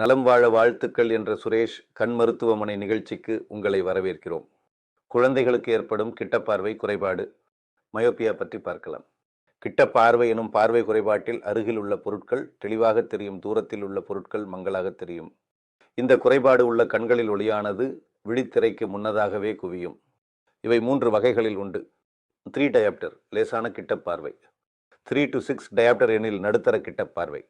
நலம் வாழ வாழ்த்துக்கள் என்ற சுரேஷ் கண் மருத்துவமனை நிகழ்ச்சிக்கு உங்களை வரவேற்கிறோம். குழந்தைகளுக்கு ஏற்படும் கிட்டப்பார்வை குறைபாடு மயோப்பியா பற்றி பார்க்கலாம். கிட்ட பார்வை எனும் பார்வை குறைபாட்டில் அருகில் உள்ள பொருட்கள் தெளிவாக தெரியும் தூரத்தில் உள்ள பொருட்கள் மங்களாக தெரியும். இந்த குறைபாடு உள்ள கண்களில் ஒளியானது விழித்திரைக்கு முன்னதாகவே குவியும். இவை மூன்று வகைகளில் உண்டு. த்ரீ டயாப்டர் லேசான கிட்ட பார்வை த்ரீ டு சிக்ஸ் டயாப்டர் எனில் நடுத்தர கிட்ட பார்வை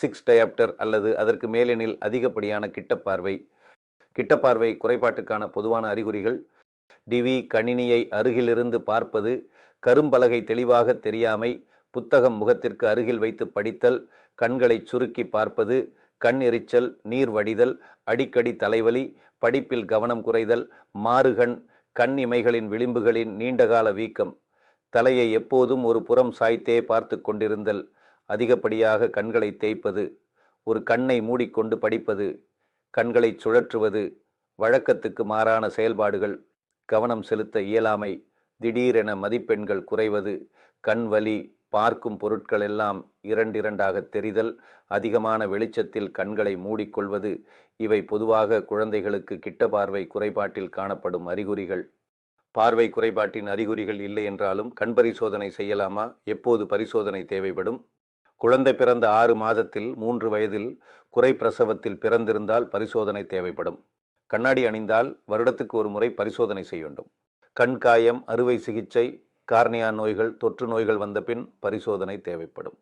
சிக்ஸ் டயாப்டர் அல்லது அதற்கு மேலெனில் அதிகப்படியான கிட்டப்பார்வை கிட்டப்பார்வை குறைபாட்டுக்கான பொதுவான அறிகுறிகள். டிவி கணினியை அருகிலிருந்து பார்ப்பது கரும்பலகை தெளிவாக தெரியாமை புத்தகம் முகத்திற்கு அருகில் வைத்து படித்தல் கண்களை சுருக்கி பார்ப்பது கண் எரிச்சல் நீர் வடிதல் அடிக்கடி தலைவலி படிப்பில் கவனம் குறைதல் மாறுகண் கண் இமைகளின் விளிம்புகளின் நீண்டகால வீக்கம். தலையை எப்போதும் ஒரு புறம் சாய்த்தே பார்த்து கொண்டிருந்தல் அதிகப்படியாக கண்களை தேய்ப்பது ஒரு கண்ணை மூடிக்கொண்டு படிப்பது கண்களை சுழற்றுவது வழக்கத்துக்கு மாறான செயல்பாடுகள் கவனம் செலுத்த இயலாமை திடீரென மதிப்பெண்கள் குறைவது கண் வலி பார்க்கும் பொருட்கள் எல்லாம் இரண்டிரண்டாக தெரிதல் அதிகமான வெளிச்சத்தில் கண்களை மூடிக்கொள்வது இவை பொதுவாக குழந்தைகளுக்கு கிட்ட பார்வை குறைபாட்டில் காணப்படும் அறிகுறிகள். பார்வை குறைபாட்டின் அறிகுறிகள் இல்லை என்றாலும் கண் பரிசோதனை செய்யலாமா? எப்போது பரிசோதனை தேவைப்படும்? குழந்தை பிறந்த ஆறு மாதத்தில் மூன்று வயதில் குறை பிரசவத்தில் பிறந்திருந்தால் பரிசோதனை தேவைப்படும். கண்ணாடி அணிந்தால் வருடத்துக்கு ஒரு முறை பரிசோதனை செய்ய வேண்டும். கண் காயம் அறுவை சிகிச்சை கார்னியா நோய்கள் தொற்று நோய்கள் வந்த பின் பரிசோதனை தேவைப்படும்.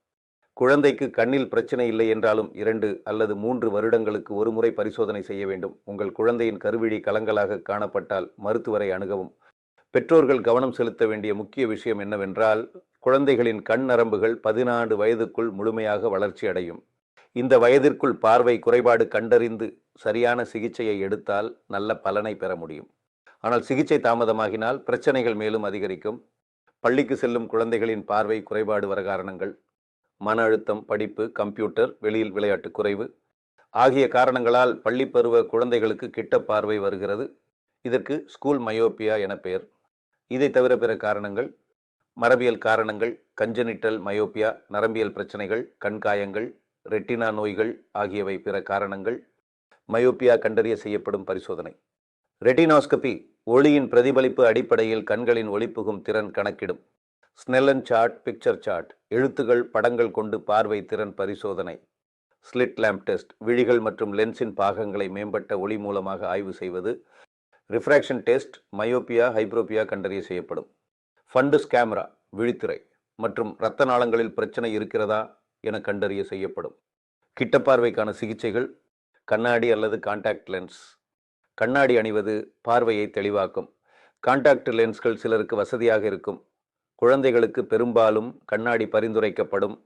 குழந்தைக்கு கண்ணில் பிரச்சனை இல்லை என்றாலும் இரண்டு அல்லது மூன்று வருடங்களுக்கு ஒரு முறை பரிசோதனை செய்ய வேண்டும். உங்கள் குழந்தையின் கருவிழி கலங்களாக காணப்பட்டால் மருத்துவரை அணுகவும். பெற்றோர்கள் கவனம் செலுத்த வேண்டிய முக்கிய விஷயம் என்னவென்றால் குழந்தைகளின் கண் நரம்புகள் பதினான்கு வயதுக்குள் முழுமையாக வளர்ச்சி அடையும். இந்த வயதிற்குள் பார்வை குறைபாடு கண்டறிந்து சரியான சிகிச்சையை எடுத்தால் நல்ல பலனை பெற முடியும். ஆனால் சிகிச்சை தாமதமாகினால் பிரச்சனைகள் மேலும் அதிகரிக்கும். பள்ளிக்கு செல்லும் குழந்தைகளின் பார்வை குறைபாடு வர காரணங்கள் மன அழுத்தம் படிப்பு கம்ப்யூட்டர் வெளியில் விளையாட்டு குறைவு ஆகிய காரணங்களால் பள்ளி பருவ குழந்தைகளுக்கு கிட்ட பார்வை வருகிறது. இதற்கு ஸ்கூல் மயோப்பியா என பெயர். இதை தவிர பிற காரணங்கள் மரபியல் காரணங்கள் கஞ்சனிட்டல் மயோப்பியா நரம்பியல் பிரச்சனைகள் கண்காயங்கள் ரெட்டினா நோய்கள் ஆகியவை பிற காரணங்கள் மயோப்பியா கண்டறிய செய்யப்படும் பரிசோதனை. ரெட்டினாஸ்கபி ஒளியின் பிரதிபலிப்பு அடிப்படையில் கண்களின் ஒளிப்புகும் திறன் கணக்கிடும். ஸ்னெல்லன் சார்ட் பிக்சர் சார்ட் எழுத்துகள் படங்கள் கொண்டு பார்வை திறன் பரிசோதனை. ஸ்லிட் லேம்ப் டெஸ்ட் விழிகள் மற்றும் லென்ஸின் பாகங்களை மேம்பட்ட ஒளி மூலமாக ஆய்வு செய்வது. ரிஃப்ராக்ஷன் டெஸ்ட் மயோப்பியா ஹைப்ரோப்பியா கண்டறிய செய்யப்படும். ஃபண்டஸ் கேமரா விழித்திரை மற்றும் இரத்த நாளங்களில் பிரச்சனை இருக்கிறதா என கண்டறிய செய்யப்படும். கிட்டப்பார்வைக்கான சிகிச்சைகள் கண்ணாடி அல்லது காண்டாக்ட் லென்ஸ் கண்ணாடி அணிவது பார்வையை தெளிவாக்கும். காண்டாக்ட் லென்ஸ்கள் சிலருக்கு வசதியாக இருக்கும். குழந்தைகளுக்கு பெரும்பாலும் கண்ணாடி பரிந்துரைக்கப்படும்.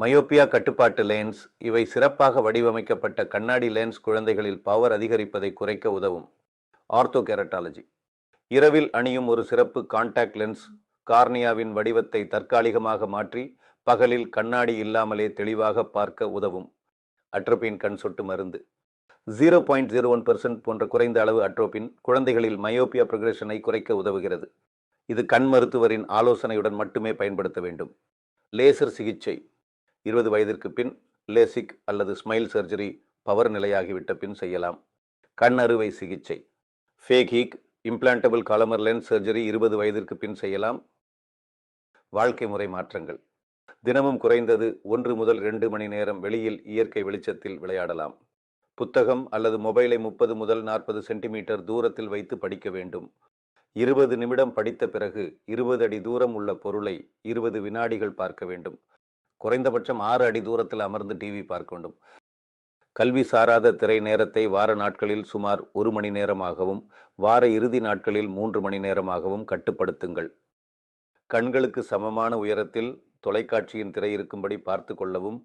மயோப்பியா கட்டுப்பாட்டு லென்ஸ் இவை சிறப்பாக வடிவமைக்கப்பட்ட கண்ணாடி லென்ஸ் குழந்தைகளில் பவர் அதிகரிப்பதை குறைக்க உதவும். ஆர்த்தோகெரட்டாலஜி. இரவில் அணியும் ஒரு சிறப்பு காண்டாக்ட் லென்ஸ் கார்னியாவின் வடிவத்தை தற்காலிகமாக மாற்றி பகலில் கண்ணாடி இல்லாமலே தெளிவாக பார்க்க உதவும். அட்ரோபின் கண் சொட்டு மருந்து. Zero point zero one percent போன்ற குறைந்த அளவு அட்ரோபின் குழந்தைகளில் மயோப்பியா ப்ரொக்ரெஷனை குறைக்க உதவுகிறது. இது கண் மருத்துவரின் ஆலோசனையுடன் மட்டுமே பயன்படுத்த வேண்டும். லேசர் சிகிச்சை. இருபது வயதிற்கு பின் லேசிக் அல்லது ஸ்மைல் சர்ஜரி பவர் நிலையாகிவிட்ட பின் செய்யலாம். கண் அறுவை சிகிச்சை. Phakic implantable collamer lens surgery இருபது வயதிற்கு பின் செய்யலாம். வாழ்க்கை முறை மாற்றங்கள். தினமும் குறைந்தது ஒன்று முதல் ரெண்டு மணி நேரம் வெளியில் இயற்கை வெளிச்சத்தில் விளையாடலாம். புத்தகம் அல்லது மொபைலை முப்பது முதல் நாற்பது சென்டிமீட்டர் தூரத்தில் வைத்து படிக்க வேண்டும். இருபது நிமிடம் படித்த பிறகு இருபது அடி தூரம் உள்ள பொருளை இருபது வினாடிகள் பார்க்க வேண்டும். குறைந்தபட்சம் ஆறு அடி தூரத்தில் அமர்ந்து டிவி பார்க்க வேண்டும். கல்வி சாராத திரை நேரத்தை வார நாட்களில் சுமார் ஒரு மணி நேரமாகவும் வார இறுதி நாட்களில் மூன்று மணி நேரமாகவும் கட்டுப்படுத்துங்கள். கண்களுக்கு சமமான உயரத்தில் தொலைக்காட்சியின் திரை இருக்கும்படி பார்த்து கொள்ளவும்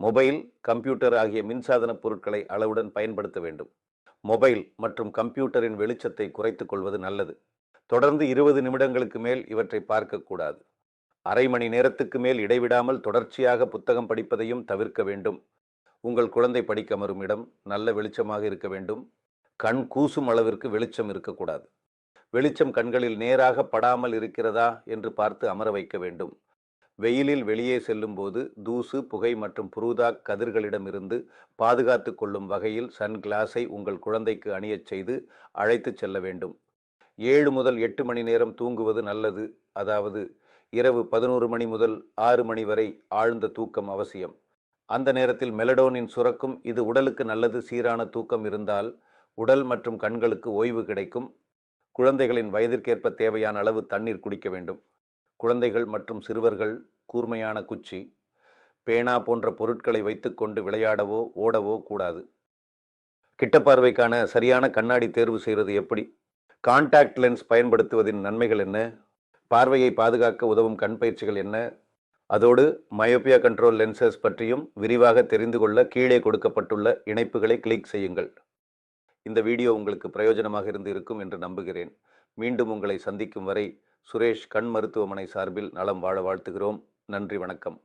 மொபைல் கம்ப்யூட்டர் ஆகிய மின்சாதன பொருட்களை அளவுடன் பயன்படுத்த வேண்டும். மொபைல் மற்றும் கம்ப்யூட்டரின் வெளிச்சத்தை குறைத்துக் கொள்வது நல்லது. தொடர்ந்து இருபது நிமிடங்களுக்கு மேல் இவற்றை பார்க்கக்கூடாது அரை மணி நேரத்துக்கு மேல் இடைவிடாமல் தொடர்ச்சியாக புத்தகம் படிப்பதையும் தவிர்க்க வேண்டும். உங்கள் குழந்தை படிக்க வரும் இடம் நல்ல வெளிச்சமாக இருக்க வேண்டும். கண் கூசும் அளவிற்கு வெளிச்சம் இருக்கக்கூடாது. வெளிச்சம் கண்களில் நேராக படாமல் இருக்கிறதா என்று பார்த்து அமர வைக்க வேண்டும். வெயிலில் வெளியே செல்லும்போது தூசு புகை மற்றும் புரூதா கதிர்களிடமிருந்து பாதுகாத்து கொள்ளும் வகையில் சன் கிளாஸை உங்கள் குழந்தைக்கு அணியச் செய்து அழைத்துச் செல்ல வேண்டும். ஏழு முதல் எட்டு மணி நேரம் தூங்குவது நல்லது. அதாவது இரவு பதினோரு மணி முதல் ஆறு மணி வரை ஆழ்ந்த தூக்கம் அவசியம். அந்த நேரத்தில் மெலடோனின் சுரக்கும் இது உடலுக்கு நல்லது சீரான தூக்கம் இருந்தால் உடல் மற்றும் கண்களுக்கு ஓய்வு கிடைக்கும். குழந்தைகளின் வயதிற்கேற்ப தேவையான அளவு தண்ணீர் குடிக்க வேண்டும். குழந்தைகள் மற்றும் சிறுவர்கள் கூர்மையான குச்சி பேனா போன்ற பொருட்களை வைத்துக்கொண்டு விளையாடவோ ஓடவோ கூடாது. கிட்ட பார்வைக்கான சரியான கண்ணாடி தேர்வு செய்வது எப்படி? கான்டாக்ட் லென்ஸ் பயன்படுத்துவதின் நன்மைகள் என்ன? பார்வையை பாதுகாக்க உதவும் கண் பயிற்சிகள் என்ன? அதோடு மயோபியா கண்ட்ரோல் லென்சஸ் பற்றியும் விரிவாக தெரிந்து கொள்ள கீழே கொடுக்கப்பட்டுள்ள இணைப்புகளை கிளிக் செய்யுங்கள். இந்த வீடியோ உங்களுக்கு பிரயோஜனமாக இருந்து இருக்கும் என்று நம்புகிறேன். மீண்டும் உங்களை சந்திக்கும் வரை சுரேஷ் கண் மருத்துவமனை சார்பில் நலம் வாழ வாழ்த்துகிறோம். நன்றி வணக்கம்.